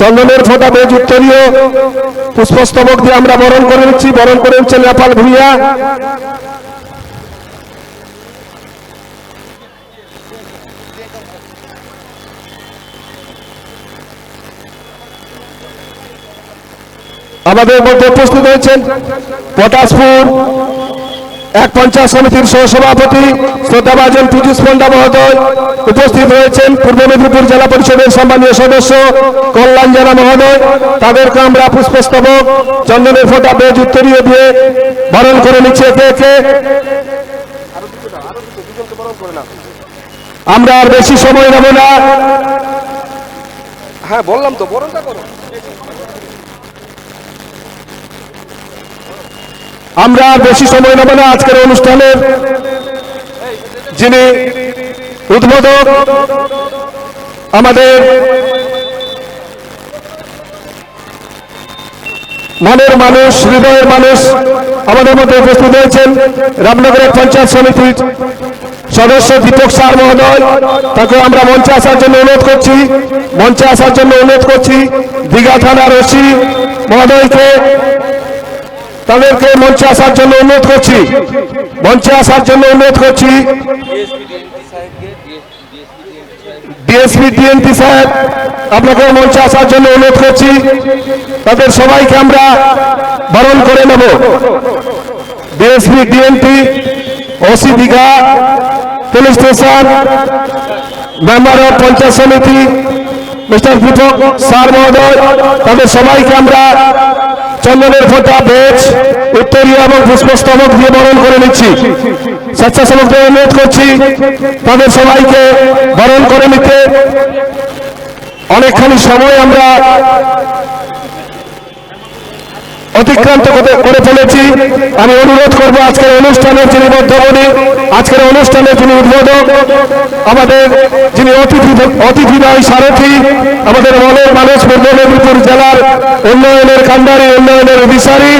চন্দনের ফোঁটা বেজ উত্তরীয়। পুষ্পস্তবক দিয়ে আমরা বরণ করে নিচ্ছি। বরণ করে নিচ্ছেন নেপাল ভূঁইয়া। আমাদের মধ্যে উপস্থিত হয়েছেন পটাশপুর এক পঞ্চায়েত সমিতির সহসভাপতি শ্রদ্ধাভাজন পীযুষ পণ্ডা মহোদয় উপস্থিত হয়েছেন পূর্ব মেদিনীপুর জেলা পরিষদের সম্মানীয় সদস্য কল্যাণ জেলা মহোদয় তাদেরকে আমরা পুষ্পস্তবক, চন্দনের ফোঁটা বেজ উত্তরীয় দিয়ে বরণ করে নিচ্ছি একে একে। আমরা আর বেশি সময় নেব না। হ্যাঁ বললাম তো, বরণটা করো। আমরা বেশি সময় নেব না আজকের অনুষ্ঠানের। যিনি উদ্বোধক, আমাদের মনের মানুষ, হৃদয়ের মানুষ আমাদের মধ্যে উপস্থিত হয়েছেন। রামনগরের পঞ্চায়েত সমিতির সদস্য দীপক সার মহোদয়, তাকে আমরা মঞ্চে আসার জন্য অনুরোধ করছি। মঞ্চে আসার জন্য অনুরোধ করছি। দীঘা থানার ওসি মহোদয়কে তাদেরকে মঞ্চে আসার জন্য অনুরোধ করছি। মঞ্চে আসার জন্য অনুরোধ করছি। আপনাকে আসার জন্য অনুরোধ করছি। তাদের করে পুলিশ মেম্বার অফ সমিতি, মিস্টার দীপক, স্যার মহোদয়, তাদের সবাইকে আমরা চন্দনের ফোটা বেচ উত্তরীয় এবং পুষ্পস্তবক দিয়ে বরণ করে নিচ্ছি। স্বেচ্ছাসেবকদের অনুরোধ করছি, তাদের সবাইকে বরণ করে নিতে। অনেকখানি সময় আমরা অতিক্রান্ত করে ফেলেছি। আমি অনুরোধ করব আজকের অনুষ্ঠানের যিনি মধ্যমণি আজকের অনুষ্ঠানের যিনি উদ্বোধক, আমাদের যিনি অতিথি অতিথি নয় সারথী, আমাদের মনের মানুষ পূর্ব মেদিনীপুর জেলার উন্নয়নের কান্ডারি, উন্নয়নের অভিসারী,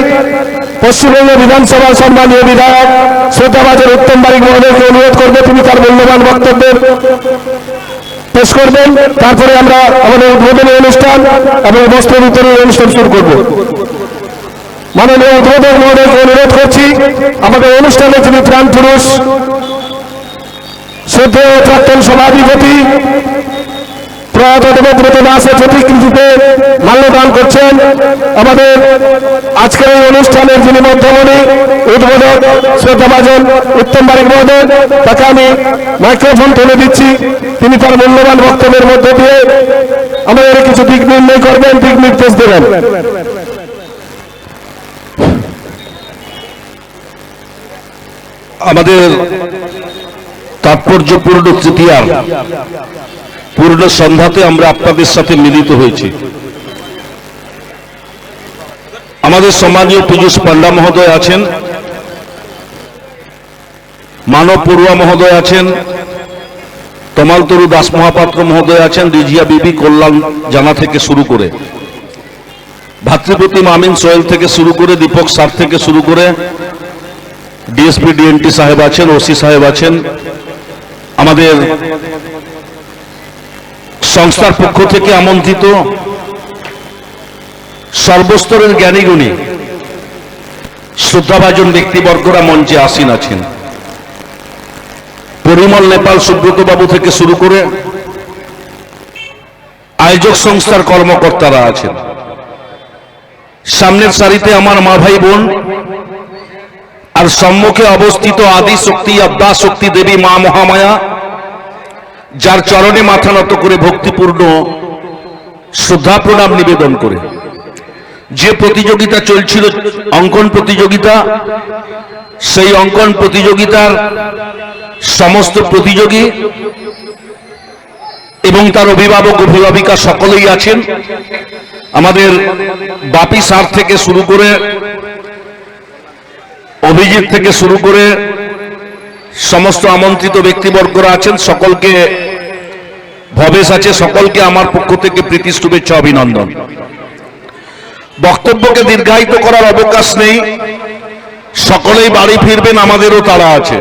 পশ্চিমবঙ্গ বিধানসভার সম্মানীয় বিধায়ক শ্রোতাবাজের উত্তম বারিক মহোদয়কে অনুরোধ করব, তিনি তার মূল্যবান বক্তব্যের পেশ করবেন। তারপরে আমরা আমাদের উদ্বোধনী অনুষ্ঠান এবং বস্ত্র বিতরণের অনুষ্ঠান শুরু করব। মাননীয় উদ্বোধক মহোদয়কে অনুরোধ করছি, আমাদের অনুষ্ঠানে যিনি প্রাণ পুরুষ, শ্রদ্ধেয় প্রাক্তন সভাধিপতি মাল্যদান করছেন। আমাদের আজকের এই অনুষ্ঠানের যিনি মধ্যমণি উদ্বোধক শ্রদ্ধাভাজন উত্তম বারিক মহোদয়, তাকে আমি মাইক্রোফোন তুলে দিচ্ছি। তিনি তার মূল্যবান বক্তব্যের মধ্য দিয়ে আমাদের কিছু দিক নির্ণয় করবেন, দিক নির্দেশ দেবেন। আমাদের তাৎপর্যপূর্ণ তৃতীয়ার পূর্ণ সন্ধ্যাতে আমরা আপনাদের সাথে মিলিত হয়েছি। আমাদের সম্মানীয় পীযুষ পান্ডা মহোদয় আছেন, মানব পড়ুয়া মহোদয় আছেন তমালতরু দাস মহাপাত্র মহোদয় আছেন, রিজিয়া বিবি কল্যাণ জানা থেকে শুরু করে ভাতৃপতি মামিন সোহেল থেকে শুরু করে, দীপক সার থেকে শুরু করে ডিএসপি ডিএনটি সাহেব আছেন ওসি সাহেব আছেন। আমাদের সংস্থার পক্ষ থেকে আমন্ত্রিত সর্বস্তরের জ্ঞানীগুণী, শ্রদ্ধাভাজন ব্যক্তিবর্গরা মঞ্চে আসীন আছেন। পরিমল নেপাল সুব্রত বাবু থেকে শুরু করে আয়োজক সংস্থার কর্মকর্তারা আছেন। সামনের সারিতে আমার মা ভাই বোন আর সম্মুখে অবস্থিত আদি শক্তি আদ্যা শক্তি দেবী মা মহামায়া, যার চরণে মাথা নত করে ভক্তিপূর্ণ শ্রদ্ধা প্রণাম নিবেদন করে। যে প্রতিযোগিতা চলছিল, অঙ্কন প্রতিযোগিতা, সেই অঙ্কন প্রতিযোগিতার সমস্ত প্রতিযোগী এবং তার অভিভাবক অভিভাবিকা সকলেই আছেন। আমাদের বাপি সার থেকে শুরু করে অভিজিৎ থেকে শুরু করে সমস্ত আমন্ত্রিত ব্যক্তিবর্গরা আছেন, সকলকে ভবেশ আছে, সকলকে আমার পক্ষ থেকে প্রীতি, শুভেচ্ছা, অভিনন্দন। বক্তব্যকে দীর্ঘায়িত করার অবকাশ নেই, সকলেই বাড়ি ফিরবেন, আমাদেরও তারা আছে।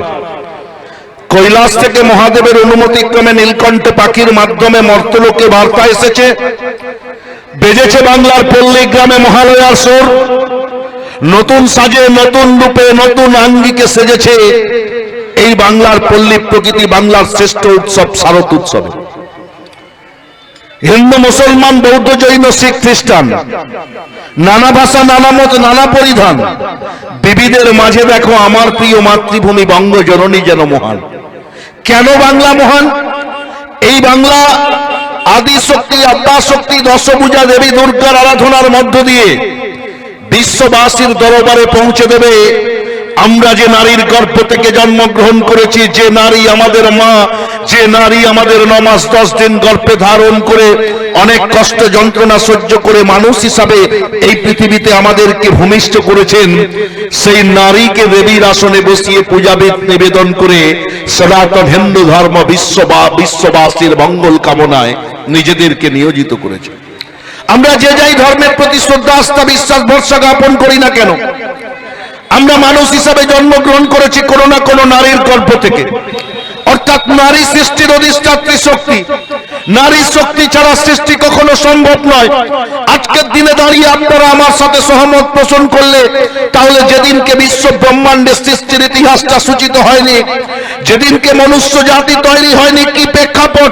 কৈলাস থেকে মহাদেবের অনুমতি ক্রমে নীলকণ্ঠ পাখির মাধ্যমে মর্তলোকে বার্তা এসেছে, বেজেছে বাংলার পল্লী গ্রামে মহালয়ার সোর। নতুন সাজে, নতুন রূপে, নতুন আঙ্গিকে সেজেছে। এই বাংলার পল্লী প্রকৃতি, বাংলার শ্রেষ্ঠ উৎসব, শারদ উৎসবে। হিন্দু, মুসলমান, বৌদ্ধ, জৈন, শিখ, খ্রিস্টান, নানা ভাষা, নানা মত, নানা পরিধান বিবিধের মাঝে দেখো আমার প্রিয় মাতৃভূমি বঙ্গ জননী যেন মহান। কেন বাংলা মহান? এই বাংলা আদি শক্তি আব্বা শক্তি দশভূজা দেবী, দুর্গার আরাধনার মধ্য দিয়ে বিশ্ববাসীর দরবারে পৌঁছে দেবে। আমরা যে নারীর গর্ভ থেকে জন্মগ্রহণ করেছি, যে নারী আমাদের মা, যে নারী আমাদের নমাস দশ দিন গর্ভে ধারণ করে অনেক কষ্ট, যন্ত্রণা সহ্য করে মানুষ হিসাবে এই পৃথিবীতে আমাদেরকে ভূমিষ্ঠ করেছেন। সেই নারীকে দেবীর আসনে বসিয়ে পূজাবিদ নিবেদন করে সনাতন হিন্দু ধর্ম বিশ্ববা বিশ্ববাসীর মঙ্গল কামনায় নিজেদেরকে নিয়োজিত করেছে। আমরা যে যাই ধর্মের প্রতি শ্রদ্ধা, আস্থা, বিশ্বাস, ভরসা জ্ঞাপন করি না কেন? আমরা মানুষ হিসাবে জন্মগ্রহণ করেছি কোনো না কোনো নারীর গর্ভ থেকে। অর্থাৎ নারী সৃষ্টির অধিষ্ঠাত্রী শক্তি নারী শক্তি ছাড়া সৃষ্টি কখনো সম্ভব নয়। আজকের দিনে দাঁড়িয়ে আপনারা আমার সাথে সহমত পোষণ করলে, তাহলে যেদিনকে বিশ্ব ব্রহ্মাণ্ডের সৃষ্টির ইতিহাসটা সূচিত হয়নি, যেদিনকে মনুষ্য জাতি তৈরি হয়নি, কি প্রেক্ষাপট?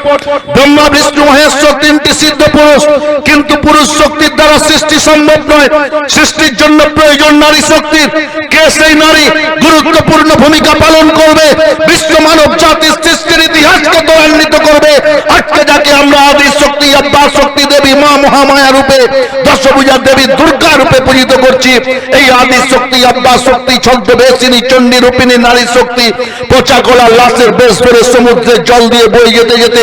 ব্রহ্মা, বিষ্ণু, মহেশ্বর তিনটি সিদ্ধ পুরুষ, কিন্তু পুরুষ শক্তির দ্বারা সৃষ্টি সম্ভব নয়। সৃষ্টির জন্য প্রয়োজন নারী শক্তির। কে সেই নারী? গুরুত্বপূর্ণ ভূমিকা পালন করবে। বিশ্ব মানব জাতির সৃষ্টির ইতিহাসকে ত্বরান্বিত করবে। আজকে যাকে আমরা আদি শক্তি আব্বা শক্তি দেবী মা মহামায়া রূপে, দশভূজা দেবী দুর্গা রূপে পূজিত করছি। এই আদি শক্তি আব্বা শক্তি ছদ্মবেশিনী চণ্ডী রূপিণী, নারী শক্তি, পচা গলা লাশের বেশ করে সমুদ্রের জল দিয়ে বয়ে যেতে যেতে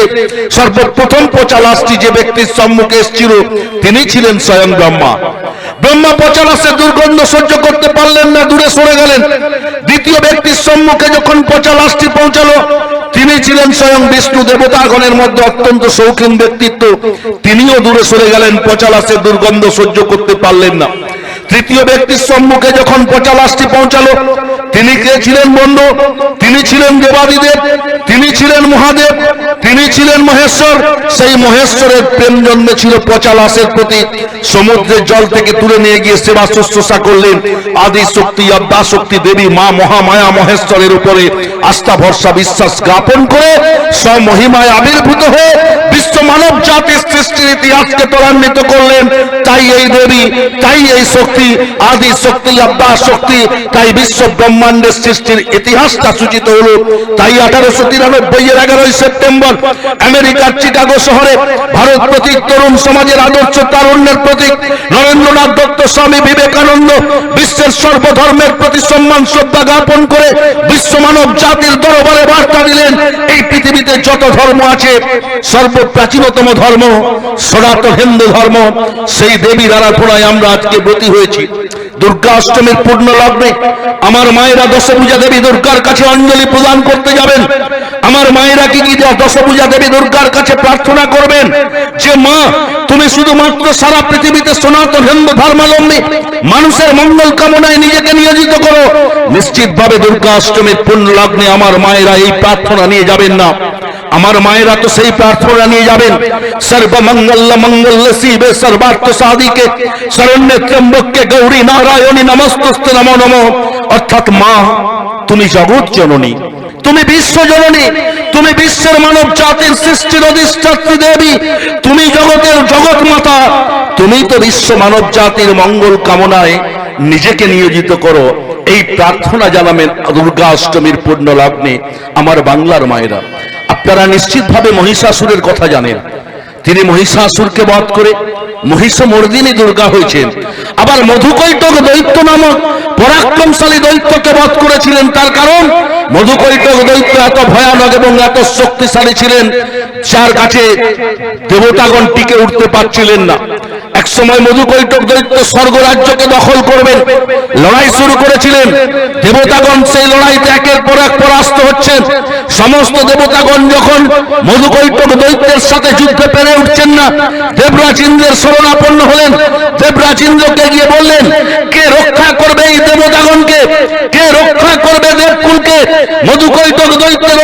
সর্বপ্রথম পচা লাশটি যে ব্যক্তির সম্মুখে এসেছিল, তিনি ছিলেন স্বয়ং ব্রহ্মা। ব্রহ্মা পচা লাশের দুর্গন্ধ সহ্য করতে পারলেন না, দূরে সরে গেলেন। দ্বিতীয় ব্যক্তির সম্মুখে যখন পচা লাশটি পৌঁছালো তিনি ছিলেন স্বয়ং বিষ্ণু দেবতাগণের মধ্যে অত্যন্ত শৌখিন ব্যক্তিত্ব, তিনিও দূরে সরে গেলেন পচালাসের দুর্গন্ধ সহ্য করতে পারলেন না। তৃতীয় ব্যক্তির সম্মুখে যখন পচালাসটি পৌঁছালো তিনি কে ছিলেন বন্ধু? তিনি ছিলেন দেবাদিদেব, তিনি ছিলেন মহাদেব, তিনি ছিলেন মহেশ্বর। সেই মহেশ্বরের প্রেম জন্মেছিল পচা লাশের প্রতি সমুদ্রের জল থেকে তুলে নিয়ে গিয়ে সেবা শুশ্রূষা করলেন। আদি শক্তি আব্বা শক্তি দেবী, মা মহামায়া মহেশ্বরের উপরে আস্থা ভরসা, বিশ্বাস জ্ঞাপন করে স্বমহিমায় আবির্ভূত হয়ে বিশ্ব মানব জাতির সৃষ্টির ইতিহাসকে ত্বরান্বিত করলেন। তাই এই দেবী, তাই এই শক্তি, আদি শক্তি, আব্বা শক্তি, তাই বিশ্ব ব্রহ্মাণ্ডের সৃষ্টির ইতিহাসটা সূচিত হলো। তাই আঠারোশো তিরানব্বই এর এগারোই সেপ্টেম্বর আমেরিকার চিকাগো শহরে ভারত প্রতীক তরুণ সমাজের আদর্শ তারুণ্যের প্রতীক নরেন্দ্রনাথ দত্ত স্বামী বিবেকানন্দ বিশ্বের সর্বধর্মের প্রতি সম্মান, শ্রদ্ধা জ্ঞাপন করে বিশ্ব মানব জাতির দরবারে বার্তা দিলেন, এই পৃথিবীতে যত ধর্ম আছে সর্বপ্রাচীনতম ধর্ম, সনাতন হিন্দু ধর্ম, সেই দেবীর আরাধনায় আমরা আজকে ব্রতী হয়েছি। দুর্গা অষ্টমীর পূর্ণ লগ্নে আমার মায়েরা দশপূজা দেবী দুর্গার কাছে অঞ্জলি প্রদান করতে যাবেন। আমার মায়েরা কি কি দশপূজা দেবী দুর্গার কাছে প্রার্থনা করবেন? যে মা, তুমি শুধুমাত্র সারা পৃথিবীতে সনাতন হিন্দু ধর্মাবলম্বী মানুষের মঙ্গল কামনায় নিজেকে নিয়োজিত করো। নিশ্চিতভাবে দুর্গা অষ্টমীর পূর্ণ লগ্নে আমার মায়েরা এই প্রার্থনা নিয়ে যাবেন না। আমার মায়েরা তো সেই প্রার্থনা নিয়ে যাবেন। সর্বমঙ্গল মঙ্গল শিবে সর্বার্থ সাদিকে শরণ্যে ত্রম্বককে গৌরী নারায়ণী নমস্তুস্তে নমো নমো। অর্থাৎ মা, তুমি জগৎ জননী, তুমি বিশ্ব জননী, তুমি বিশ্বের মানব জাতির সৃষ্টির অধিষ্ঠাত্রী দেবী, তুমি জগতের জগৎ মাতা তুমি তো বিশ্ব মানব জাতির মঙ্গল কামনায় নিজেকে নিয়োজিত করো। এই প্রার্থনা জানাবেন দুর্গা অষ্টমীর পূর্ণ লগ্নে আমার বাংলার মায়েরা। আপনারা নিশ্চিতভাবে মহিষাসুরের কথা জানেন। তিনি মহিষাসুরকে বধ করে মহিষ মর্দিনী দুর্গা হয়েছেন। আবার মধুকৈটক দৈত্য নামক পরাক্রমশালী দৈত্যকে বধ করেছিলেন। তার কারণ মধুকৈটক দৈত্য এত ভয়ানক এবং এত শক্তিশালী ছিলেন, যার কাছে দেবতাগণ টিকে উঠতে পারছিলেন না। এক সময় মধুকৈটক দৈত্য স্বর্গরাজ্যকে দখল করবেন। লড়াই শুরু করেছিলেন। দেবতাগণ সেই লড়াইতে একের পর এক পরাস্ত হচ্ছেন। সমস্ত দেবতাগণ যখন মধুকৈটক দৈত্যের সাথে যুদ্ধে পেরে উঠছেন না দেবরাজ ইন্দ্রের শরণাপন্ন হলেন। দেবরাজ ইন্দ্রকে গিয়ে বললেন, কে রক্ষা করবে এই দেবতাগণকে? কে রক্ষা করবে দেবকুলকে? মধুকৈটক দৈত্যের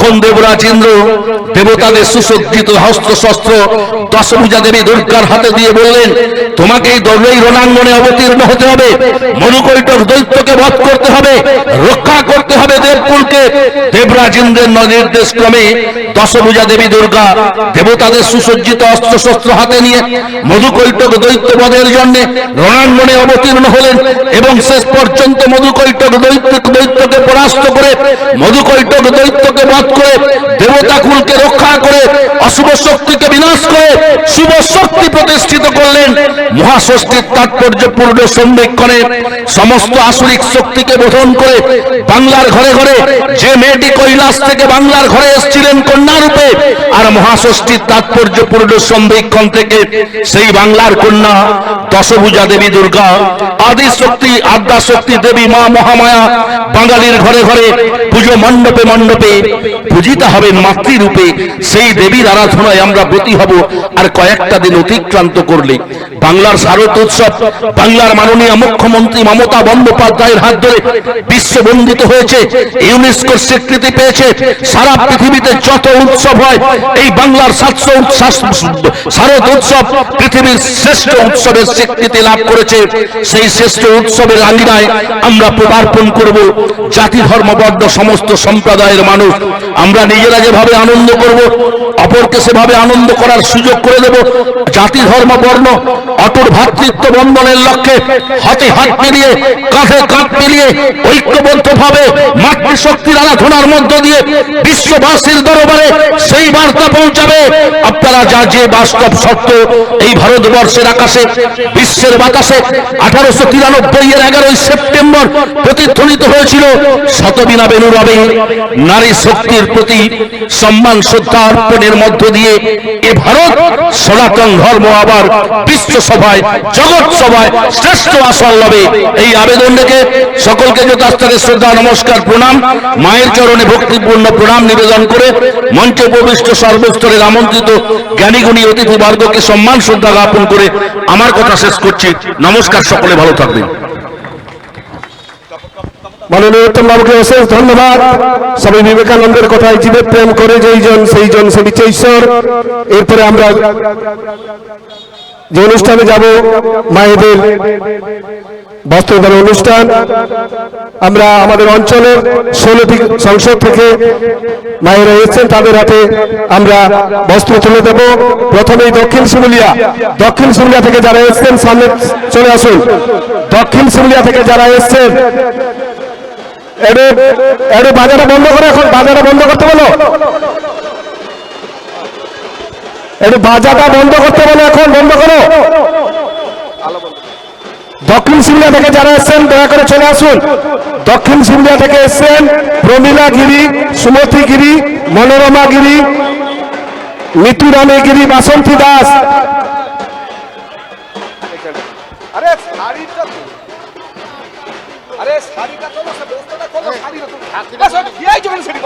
তখন দেবরাজ ইন্দ্র দেবতাদের সুসজ্জিত হস্তশস্ত্র দশভুজা দেবী দুর্গার হাতে দিয়ে বললেন, তোমাকে এই দলেই রণাঙ্গনে অবতীর্ণ হতে হবে। মনুকৈটক দৈত্যকে বধ করতে হবে। দেবকুলকে দেবরাজ ইন্দ্রের নির্দেশ ক্রমে দশভুজা দেবী দুর্গা দেবতাদের সুসজ্জিত অস্ত্রশস্ত্র হাতে নিয়ে মধুকৈটক দৈত্য বধের জন্য রণাঙ্গনে অবতীর্ণ হলেন এবং শেষ পর্যন্ত মধুকৈটক দৈত্য দৈত্যকে পরাস্ত করে মধুকৈটক দৈত্যকে বধ করে দেবতা কুলকে রক্ষা করে অশুভ শক্তিকে বিনাশ করে শুভ শক্তি প্রতিষ্ঠিত করলেন মহাষষ্ঠীর তাৎপর্যপূর্ণ সন্ধিক্ষণে সমস্ত আসরিক শক্তিকে বোধন করে বাংলার ঘরে ঘরে যে মেয়েটি কৈলাস থেকে বাংলার ঘরে এসেছিলেন কন্যা রূপে আর মহাষষ্ঠীর তাৎপর্যপূর্ণ সন্ধিক্ষণ থেকে সেই বাংলার কন্যা দশভুজা দেবী দুর্গা আদি শক্তি আদ্যা শক্তি দেবী মা মহামায়া বাঙালির ঘরে ঘরে পুজো মণ্ডপে মণ্ডপে পূজিতা হবেন মাতৃরূপে। সেই দেবীর আরাধনায় আমরা ব্রতী হব আর কয়েকটা দিন অতিক্রান্ত করলে। বাংলার শারদ উৎসব, বাংলার মাননীয় মুখ্যমন্ত্রী মমতা বন্দ্যোপাধ্যায়ের হাত ধরে বিশ্ববন্দিত হয়েছে। ইউনেস্কোর স্বীকৃতি পেয়েছে। সারা পৃথিবীতে যত উৎসব হয়, এই বাংলার সাতশো শারদ উৎসব পৃথিবীর শ্রেষ্ঠ উৎসবের স্বীকৃতি লাভ করেছে। সেই শ্রেষ্ঠ উৎসবের আঙ্গিনায় আমরা পদার্পণ করব। জাতি, ধর্ম, বর্ণ, সমস্ত সম্প্রদায়ের মানুষ। আমরা নিজেরা যেভাবে আনন্দ করব, অপরকে সেভাবে আনন্দ করার সুযোগ করে দেব। জাতি, ধর্ম, বর্ণ, অটুট ভ্রাতৃত্ব বন্ধনের লক্ষ্যে হাতে হাত মিলিয়ে, কাঁধে কাঁধ মিলিয়ে ঐক্যবদ্ধ ভাবে মাতৃশক্তির আরাধনার মধ্য দিয়ে বিশ্ববাসীর দরবারে সেই বার্তা পৌঁছাবে। আপনারা যা যে বাস্তব সত্য এই ভারতবর্ষের আকাশে, বিশ্বের বাতাসে আঠারোশো তিরানব্বই এর এগারোই সেপ্টেম্বর প্রতিধ্বনিত হয়েছিল, শতবিনা বেনুরবে নারী শক্তির প্রতি সম্মান, শ্রদ্ধা অর্পণের মধ্য দিয়ে এ ভারত সনাতন ধর্ম আবার বিশ্ব সভায় জগৎ সভায় শ্রেষ্ঠ আসন লবে এই আবেদন রেখে সকলকে যথাস্থানে শ্রদ্ধা, নমস্কার, প্রণাম। মায়ের চরণে ভক্তিপূর্ণ প্রণাম নিবেদন করে মঞ্চে উপবিষ্ট সর্বস্তরের আমন্ত্রিত জ্ঞানীগুণী অতিথিবর্গকে সম্মান শ্রদ্ধা জ্ঞাপন করে আমার কথা শেষ করছি। নমস্কার, সকলে ভালো থাকবেন। মাননীয় উত্তম বাবুকে অশেষ ধন্যবাদ। স্বামী বিবেকানন্দের কথায় জীবে প্রেম করে যেই জন, সেই জন, সে নিচে এরপরে আমরা যে অনুষ্ঠানে যাব, মায়েদের বস্ত্রদান অনুষ্ঠান। আমরা আমাদের অঞ্চলের ষোলোটি সংসদ থেকে মায়েরা এসেছেন, তাদের হাতে আমরা বস্ত্র তুলে দেব। প্রথমেই দক্ষিণ শিমুলিয়া। দক্ষিণ শিমুলিয়া থেকে যারা এসেছেন, সামনে চলে আসুন। দক্ষিণ শিমুলিয়া থেকে যারা এসছেন একটু বাজারটা বন্ধ করে এখন, বাজারটা বন্ধ করতে বলো। একটু বাজারটা বন্ধ করতে বলো এখন, বন্ধ করো। দক্ষিণ সিমলা থেকে যারা এসছেন দয়া করে চলে আসুন। দক্ষিণ সিমলিয়া থেকে এসছেন প্রমীলা গিরি সুমতি গিরি মনোরমা গিরি মিতু রানী গিরি বাসন্তী দাস। আরে শাড়িটা তো আরে শাড়িটা তো না বস্তাটা খোলো কি আইছো শাড়ি